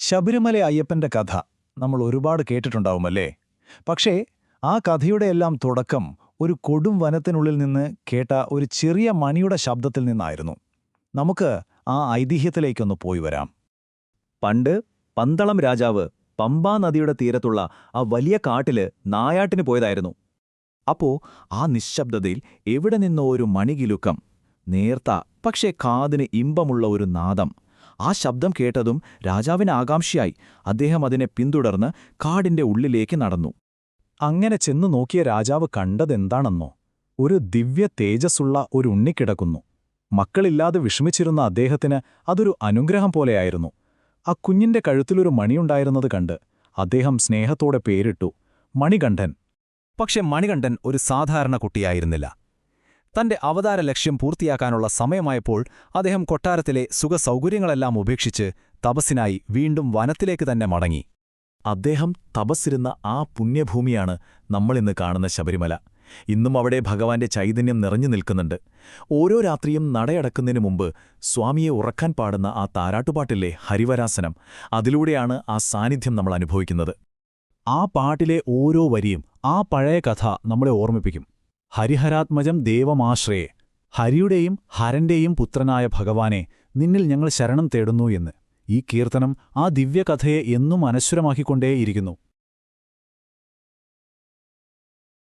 ശബരിമല അയ്യപ്പന്റെ കഥ നമ്മൾ ഒരുപാട് കേട്ടിട്ടുണ്ടാവുമല്ലേ? പക്ഷേ ആ കഥയുടെ എല്ലാം തുടക്കം ഒരു കൊടും വനത്തിനുള്ളിൽ നിന്ന് കേട്ട ഒരു ചെറിയ മണിയുടെ ശബ്ദത്തിൽ നിന്നായിരുന്നു. നമുക്ക് ആ ഐതിഹ്യത്തിലേക്കൊന്ന് പോയി വരാം. പണ്ട് പന്തളം രാജാവ് പമ്പാ നദിയുടെ തീരത്തുള്ള ആ വലിയ കാട്ടിൽ നായാട്ടിന് പോയതായിരുന്നു. അപ്പോ ആ നിശബ്ദതയിൽ എവിടെ നിന്നോ ഒരു മണികിലുക്കം നേർത്ത പക്ഷേ കാതിന് ഇമ്പമുള്ള ഒരു നാദം ആ ശബ്ദം കേട്ടതും രാജാവിന് ആകാംക്ഷയായി. അദ്ദേഹം അതിനെ പിന്തുടർന്ന് കാടിന്റെ ഉള്ളിലേക്ക് നടന്നു. അങ്ങനെ ചെന്നു നോക്കിയ രാജാവ് കണ്ടതെന്താണെന്നോ ഒരു ദിവ്യ തേജസ്സുള്ള ഒരു ഉണ്ണിക്കിടക്കുന്നു മക്കളില്ലാതെ വിഷമിച്ചിരുന്ന അദ്ദേഹത്തിന് അതൊരു അനുഗ്രഹം പോലെയായിരുന്നു. ആ കുഞ്ഞിന്റെ കഴുത്തിലൊരു മണിയുണ്ടായിരുന്നത് കണ്ട് അദ്ദേഹം സ്നേഹത്തോടെ പേരിട്ടു മണികണ്ഠൻ. പക്ഷെ മണികണ്ഠൻ ഒരു സാധാരണ കുട്ടിയായിരുന്നില്ല. തന്റെ അവതാര ലക്ഷ്യം പൂർത്തിയാക്കാനുള്ള സമയമായപ്പോൾ അദ്ദേഹം കൊട്ടാരത്തിലെ സുഖസൗകര്യങ്ങളെല്ലാം ഉപേക്ഷിച്ച് തപസ്സിനായി വീണ്ടും വനത്തിലേക്ക് തന്നെ മടങ്ങി. അദ്ദേഹം തപസ്സിരുന്ന ആ പുണ്യഭൂമിയാണ് നമ്മളിന്ന് കാണുന്ന ശബരിമല. ഇന്നും അവിടെ ഭഗവാന്റെ ചൈതന്യം നിറഞ്ഞു നിൽക്കുന്നുണ്ട്. ഓരോ രാത്രിയും നടയടക്കുന്നതിനു മുമ്പ് സ്വാമിയെ ഉറക്കാൻ പാടുന്ന ആ താരാട്ടുപാട്ടിലെ ഹരിവരാസനം അതിലൂടെയാണ് ആ സാന്നിധ്യം നമ്മൾ അനുഭവിക്കുന്നത്. ആ പാട്ടിലെ ഓരോ വരിയും ആ പഴയ കഥ നമ്മളെ ഓർമ്മിപ്പിക്കും. ഹരിഹരാത്മജം ദേവമാശ്രയെ ഹരിയുടെയും ഹരന്റെയും പുത്രനായ ഭഗവാനെ നിന്നിൽ ഞങ്ങൾ ശരണം തേടുന്നു എന്ന്. ഈ കീർത്തനം ആ ദിവ്യകഥയെ എന്നും അനശ്വരമാക്കിക്കൊണ്ടേയിരിക്കുന്നു.